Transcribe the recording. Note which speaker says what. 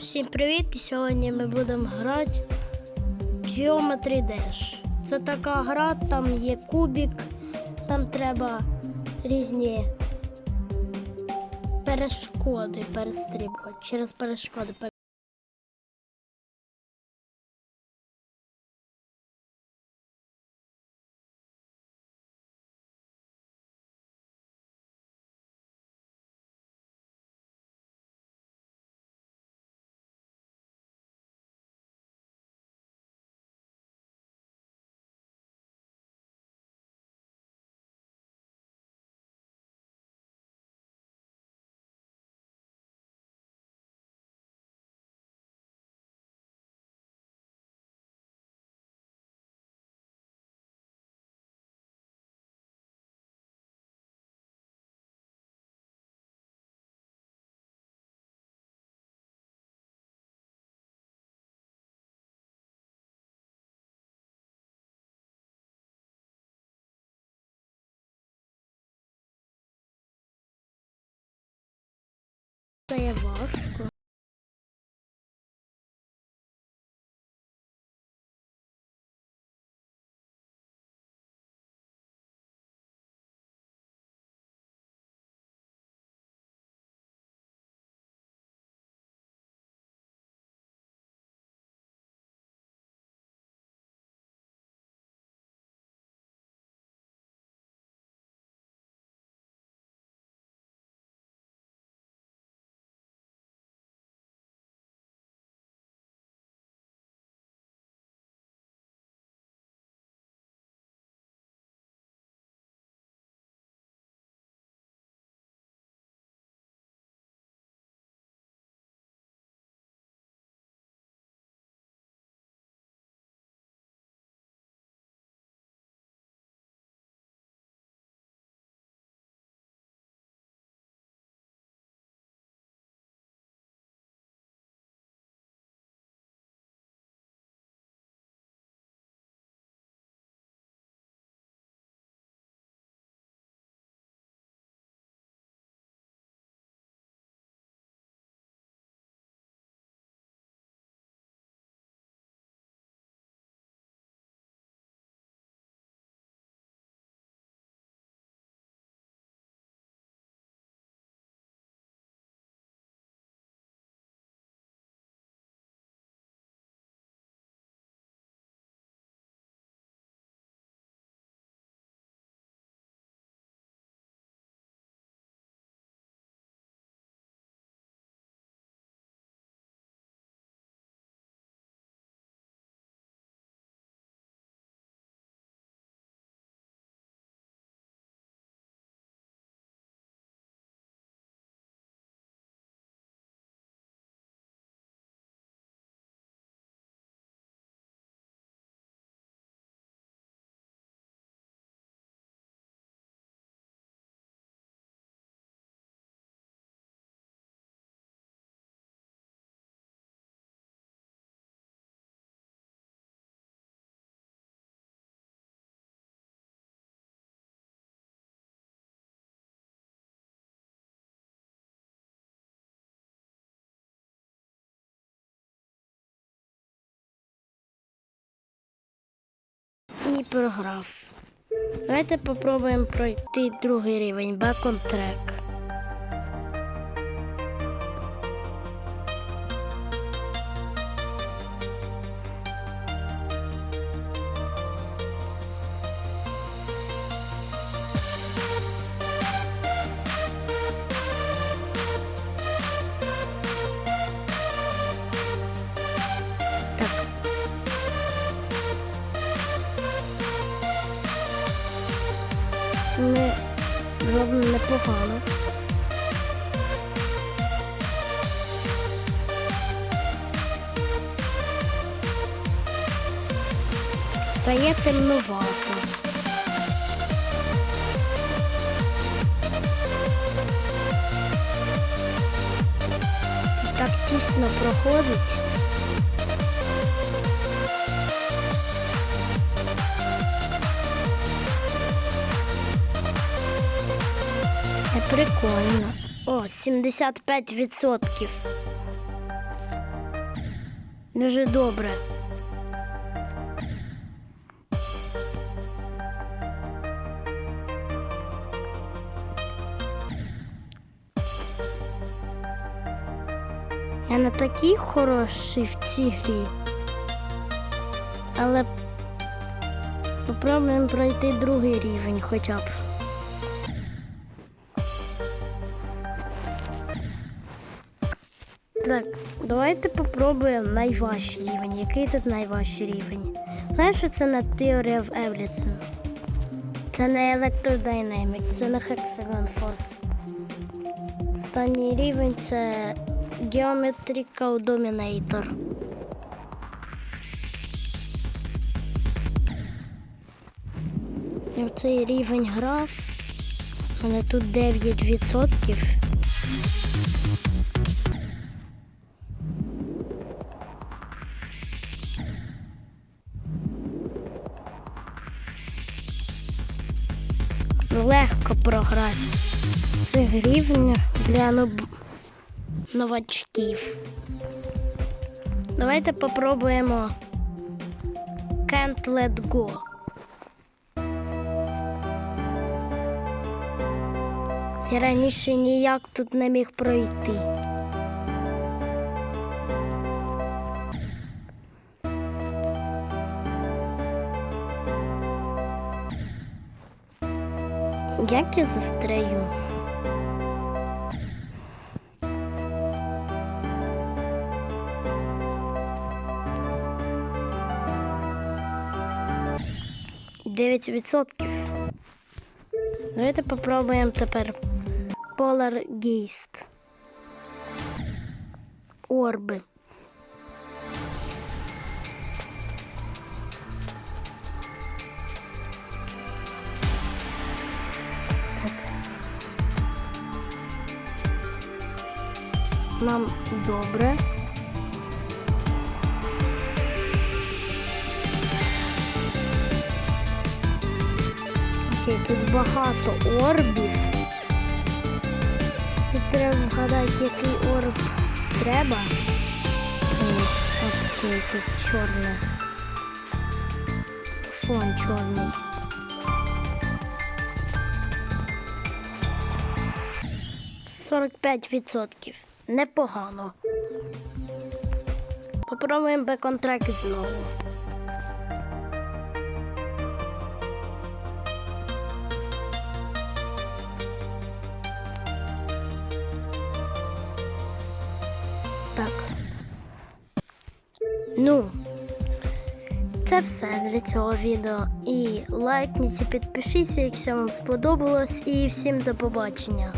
Speaker 1: Всім привіт! І Сьогодні ми будемо грати в Geometry Dash. Це така гра, там є кубик, там треба різні перешкоди перестрибувати. Через перешкоди. пере- важко. І програв. Давайте попробуємо пройти другий рівень баком on ми робимо непогано. Стає темнувато. Так тісно проходить. Це прикольно. О, 75%. Дуже добре. Я не такий хороший в цій грі. Але попробуємо пройти другий рівень хоча б. Так, давайте попробуємо найважчий рівень. Який тут найважчий рівень? Знаєш, що це не Theory of Everything? Це не Electrodynamics, це не Hexagon Force. Останній рівень це Geometrical Dominator. Я в цей рівень грав. Мене тут 9%. Легко програти. Це рівень для ноб... новачків. Давайте попробуємо Can't Let Go. Я раніше ніяк тут не міг пройти. Як я застряю? Дев'ять відсотків. Давайте попробуємо тепер Polar Geist. Орби. Нам добре. Окей, тут багато орбів. Тут треба вгадати, який орб треба. Окей, тут чорне. Фон чорний. Сорок п'ять відсотків. Непогано. Попробуємо беконтрак знову. Так. Ну, це все для цього відео. І лайкніть і підпишіться, якщо вам сподобалось. І всім до побачення.